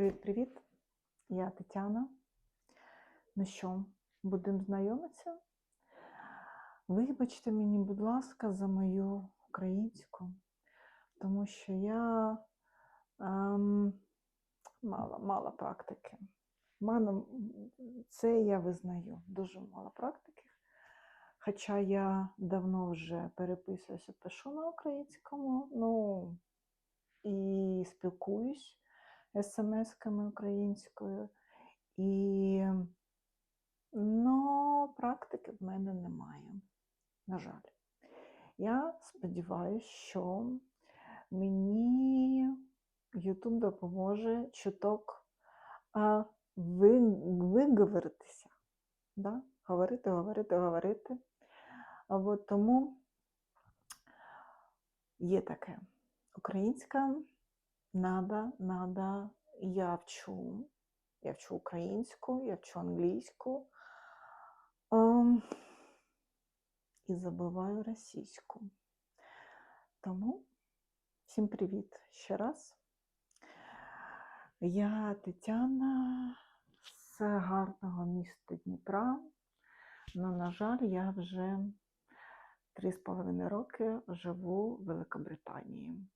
Привіт-привіт! Я Тетяна. Ну що, будемо знайомитися? Вибачте мені, будь ласка, за мою українську, тому що я ем, мала, мала практики. Мало, це я визнаю, дуже мало практики. Хоча я давно вже переписуюся, пишу на українському, ну і спілкуюсь смс-ками українською. І ну, практики в мене немає. На жаль. Я сподіваюся, що мені YouTube допоможе чуток ви, виговоритися. Да? Говорити, говорити, говорити. А тому є таке. Українська надо, надо, я вчу. Я вчу українську, я вчу англійську. Ем, і забуваю російську. Тому всім привіт ще раз. Я Тетяна з гарного міста Дніпра. Ну, на жаль, я вже три з половиною роки живу в Великобританії.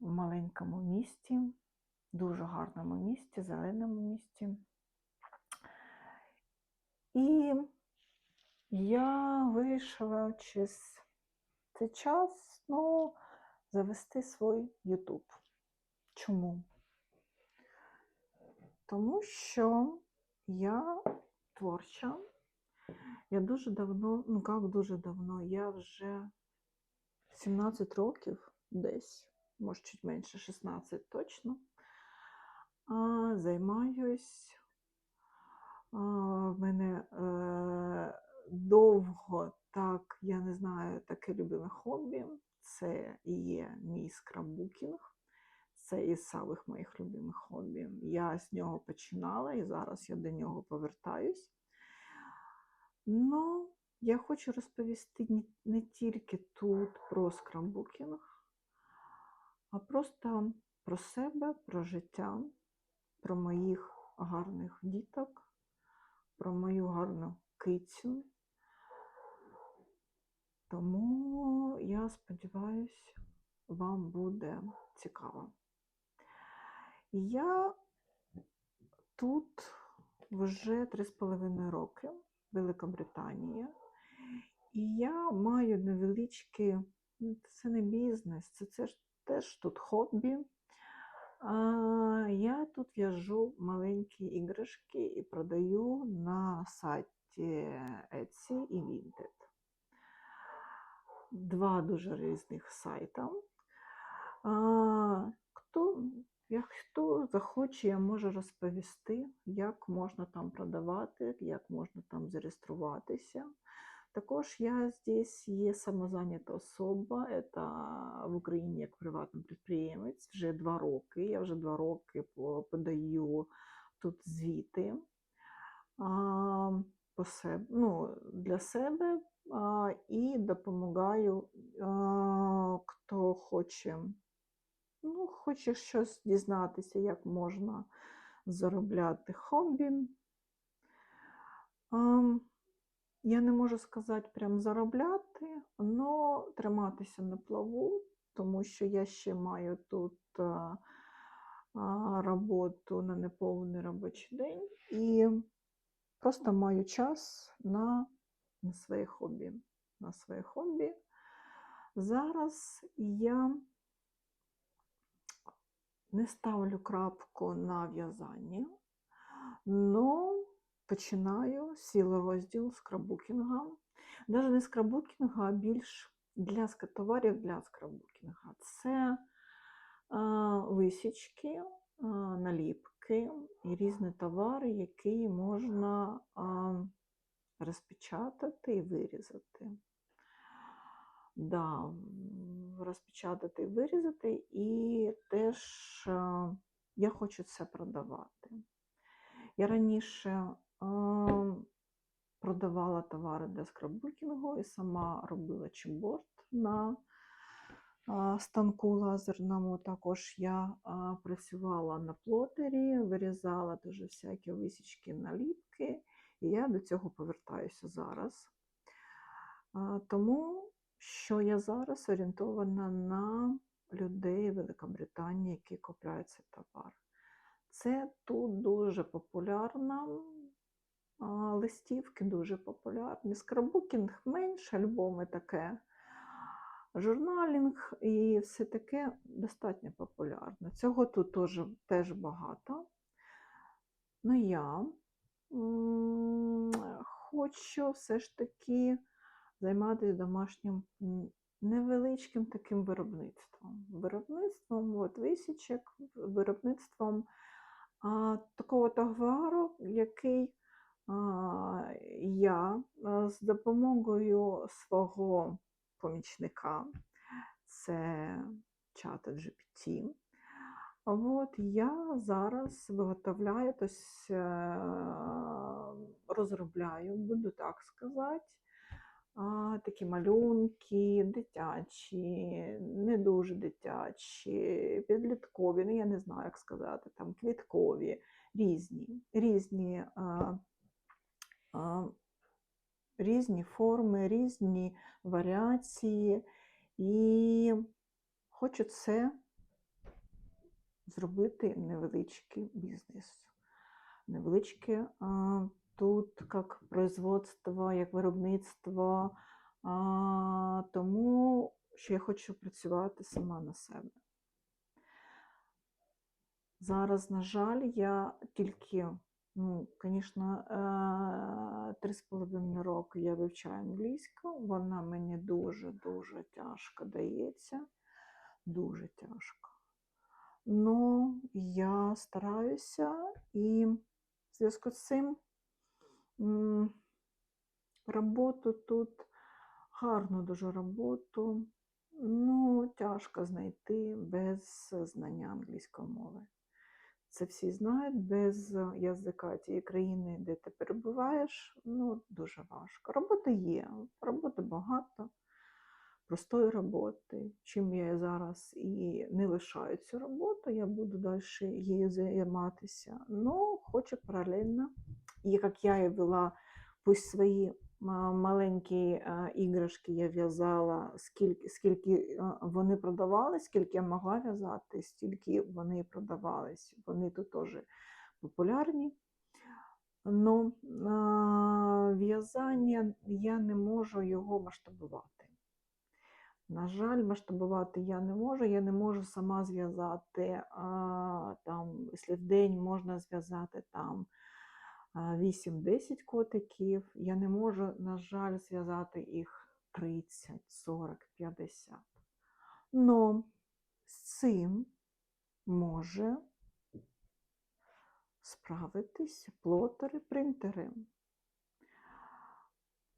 В маленькому місті, дуже гарному місті, зеленому місті. І я вирішила через цей час ну, завести свій YouTube. Чому? Тому що я творча. Я дуже давно, ну як дуже давно, я вже 17 років десь, може чуть менше 16 точно, а, займаюсь. А, в мене е, довго так, я не знаю, таке любиме хобі. Це є мій скраббукінг. Це із самих моїх любимих хобі. Я з нього починала і зараз я до нього повертаюсь. Ну, я хочу розповісти не, не тільки тут про скраббукінг, а просто про себе, про життя, про моїх гарних діток, про мою гарну кицю. Тому я сподіваюся, вам буде цікаво. Я тут вже 3,5 роки, Великобританія, і я маю невеличкий, ну, це не бізнес, це, це ж теж тут хобі. А, Я тут в'яжу маленькі іграшки і продаю на сайті Etsy і Vinted. Два дуже різних сайта. А, хто, як хто захоче, я можу розповісти, як можна там продавати, як можна там зареєструватися. Також я здесь є самозайнята особа, це в Україні як приватний підприємець вже два роки. Я вже два роки подаю тут звіти по себе, ну, для себе і допомагаю, хто хоче, ну, хоче щось дізнатися, як можна заробляти хобі. А, я не можу сказати прям заробляти, але триматися на плаву, тому що я ще маю тут а, а, роботу на неповний робочий день і просто маю час на, на своє хобі. На своє хобі. Зараз я не ставлю крапку на в'язанні, але починаю свій розділ скраббукінга. Навіть не скраббукінга, а більш для товарів для скраббукінга. Це висічки, наліпки і різні товари, які можна розпечатати і вирізати. Да, розпечатати і вирізати, і теж я хочу це продавати. Я раніше продавала товари для скраббукінгу і сама робила чіпборд на станку лазерному. Також я працювала на плотері, вирізала дуже всякі висічки, наліпки, і я до цього повертаюся зараз. Тому що я зараз орієнтована на людей Великобританії, які купляють цей товар. Це тут дуже популярно. Листівки дуже популярні. Скраббукінг менше, альбоми таке. Журналінг і все таке достатньо популярно. Цього тут теж, теж багато. Ну я хочу все ж таки займатися домашнім невеличким таким виробництвом. Виробництвом от, висічок, виробництвом а, такого товару, який я з допомогою свого помічника, це чата GPT. От я зараз виготовляю, тобто е, розробляю, буду так сказати, такі малюнки, дитячі, не дуже дитячі, підліткові, ну я не знаю, як сказати, там квіткові, різні, різні, а, різні форми, різні варіації. І хочу це зробити невеличкий бізнес. Невеличке тут як производство, як виробництво, тому що я хочу працювати сама на себе. Зараз, на жаль, я тільки, ну, звісно, три з половиною роки я вивчаю англійську, вона мені дуже-дуже тяжко дається, дуже тяжко. Ну, я стараюся і в зв'язку з цим роботу тут, гарну дуже роботу, ну, тяжко знайти без знання англійської мови. Це всі знають, без язика тієї країни, де ти перебуваєш, ну, дуже важко. Роботи є, роботи багато, простої роботи. Чим я зараз і не лишаю цю роботу, я буду далі її займатися. Ну, хочу паралельно, як я і вела, пусть свої маленькі іграшки я в'язала, скільки, скільки вони продавались, скільки я могла в'язати, стільки вони продавались. Вони тут теж популярні. А, в'язання я не можу його масштабувати. На жаль, масштабувати я не можу. Я не можу сама зв'язати там, якщо в день можна зв'язати там 8-10 котиків. Я не можу, на жаль, зв'язати їх 30, 40, 50. Но з цим може справитись плотери, принтери,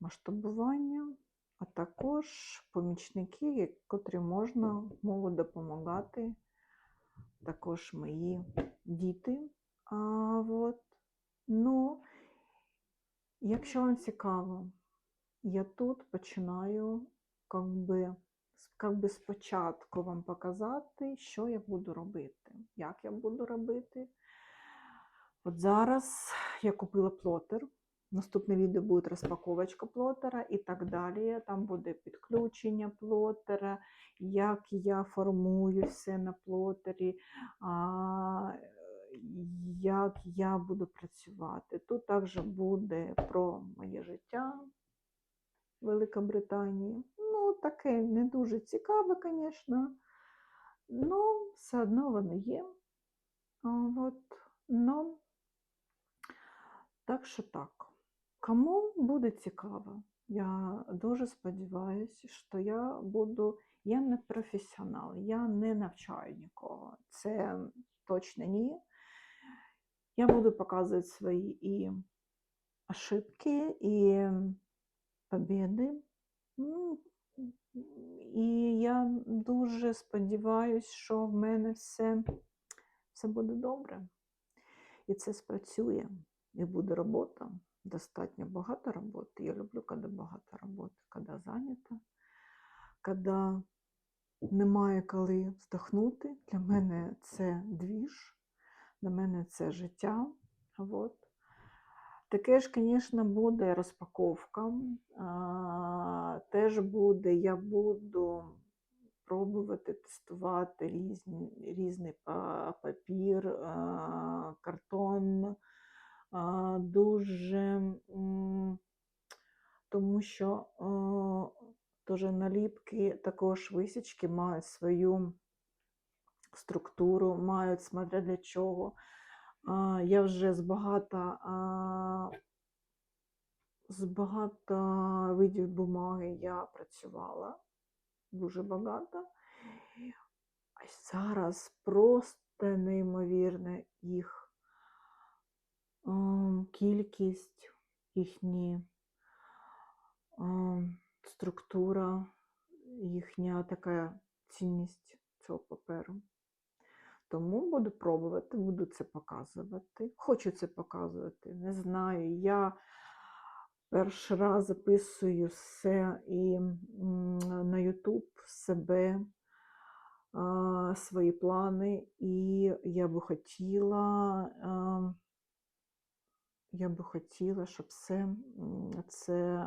масштабування, а також помічники, котрі можна можуть допомагати, також мої діти. А, от. Ну, якщо вам цікаво, я тут починаю как би, как би спочатку вам показати, що я буду робити, як я буду робити. От зараз я купила плотер. Наступне відео буде розпаковочка плотера і так далі. Там буде підключення плотера, як я формую все на плотері, як я буду працювати. Тут також буде про моє життя в Великобританії. Ну, таке не дуже цікаве, звісно. Ну, все одно воно є. От, ну, так що так. Кому буде цікаво, я дуже сподіваюся, що я буду. Я не професіонал, я не навчаю нікого. Це точно ні. Я буду показувати свої і ошибки, побіди. Ну, І я дуже сподіваюся, що в мене все, все буде добре. І це спрацює. І буде робота. Достатньо багато роботи. Я люблю, коли багато роботи, коли зайнята, коли немає коли вздохнути. Для мене це двіж, для мене це життя. От. Таке ж, звісно, буде розпаковка. Теж буде, я буду пробувати тестувати різні, різний папір, картон. А, дуже, тому що а, наліпки, також висічки мають свою структуру, мають смотря для чого. Я вже з багато, з багато видів бумаги я працювала, дуже багато. А зараз просто неймовірна їх кількість, їхні структура, їхня така цінність цього паперу. Тому буду пробувати, буду це показувати. Хочу це показувати. Не знаю. Я перший раз записую все і на YouTube себе, свої плани, і я би хотіла, я би хотіла, щоб все це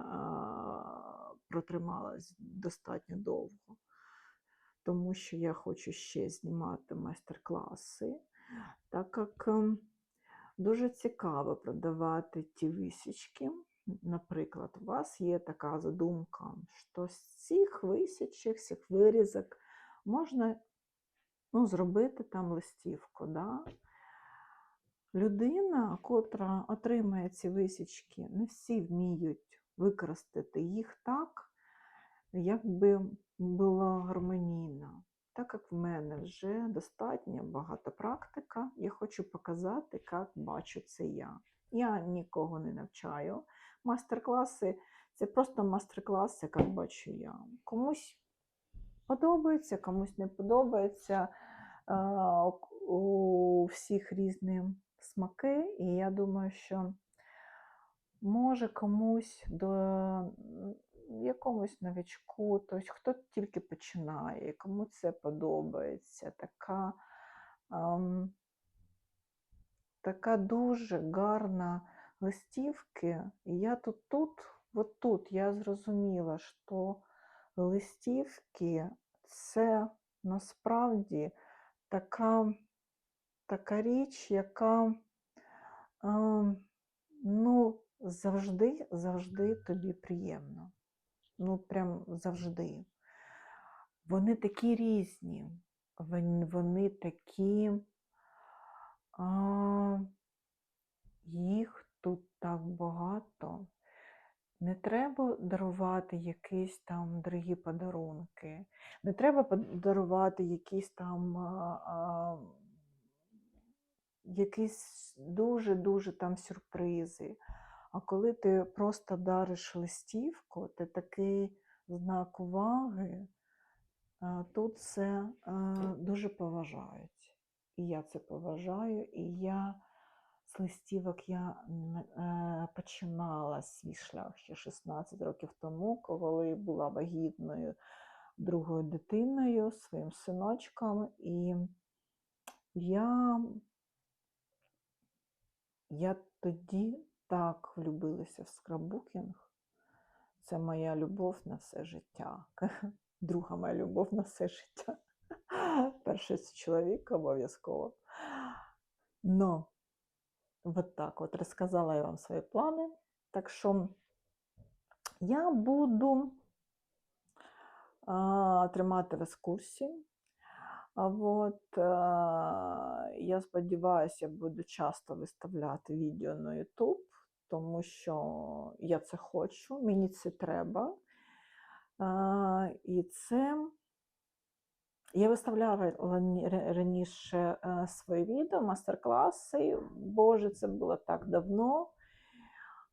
протрималось достатньо довго тому що я хочу ще знімати майстер-класи, так як ем, дуже цікаво продавати ті висічки. Наприклад, у вас є така задумка, що з цих висічок, з цих вирізок можна ну, зробити там листівку. Да? Людина, котра отримає ці висічки, не всі вміють використати їх так, як би було гармонійно. Так як в мене вже достатньо багата практика, я хочу показати, як бачу це я. Я нікого не навчаю. Мастер-класи це просто мастер-класи, як бачу я. Комусь подобається, комусь не подобається. У всіх різні смаки, і я думаю, що може комусь до якомусь новичку, тобто хто тільки починає, кому це подобається, така, ем, така дуже гарна листівки. І я тут, тут, от тут я зрозуміла, що листівки це насправді така, така річ, яка ем, ну, завжди, завжди тобі приємно ну прям завжди. Вони такі різні, вони, такі, а, їх тут так багато. Не треба дарувати якісь там дорогі подарунки, не треба подарувати якісь там а, а, якісь дуже-дуже там сюрпризи. А коли ти просто дариш листівку, ти такий знак уваги, тут це дуже поважають. І я це поважаю, і я з листівок я е, починала свій шлях ще 16 років тому, коли була вагітною другою дитиною, своїм синочком, і я, я тоді так влюбилася в скраббукінг. Це моя любов на все життя. Друга моя любов на все життя. Перший це чоловік обов'язково. Но от так от розказала я вам свої плани. Так що я буду а, тримати вас в курсі. А от, а, я сподіваюся, буду часто виставляти відео на YouTube тому що я це хочу, мені це треба. І це я виставляла раніше е, свої відео, мастер-класи. Боже, це було так давно.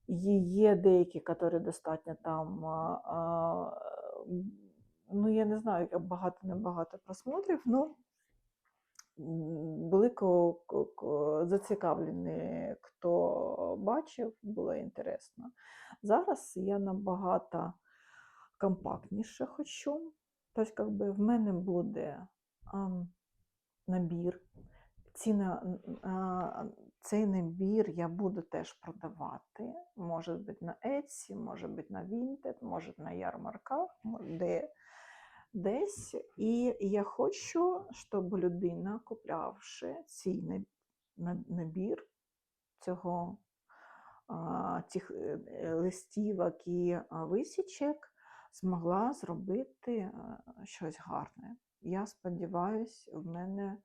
Є деякі, які достатньо там, ну я не знаю, як багато-небагато просмотрів, ну були зацікавлені, хто бачив, було інтересно. Зараз я набагато компактніше хочу. Тобто, как би, в мене буде набір. Ці на, н- а, цей набір я буду теж продавати. Може бути на Etsy, може бути на Vinted, може на ярмарках, де, десь. І я хочу, щоб людина, куплявши цей на- на- набір цього цих е, е, листівок і висічок, змогла зробити щось гарне. Я сподіваюся, в мене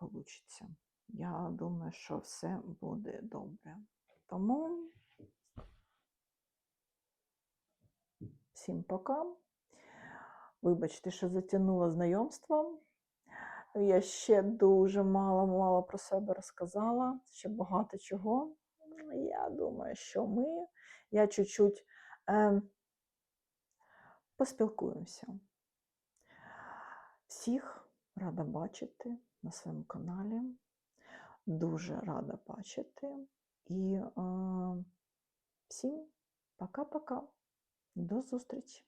вийде. Я думаю, що все буде добре. Тому всім пока. Вибачте, що затягнула знайомство. Я ще дуже мало-мало про себе розказала, ще багато чого. Я думаю, що ми, я чуть-чуть е, поспілкуємося. Всіх рада бачити на своєму каналі. Дуже рада бачити. І е, всім пока-пока. До зустрічі!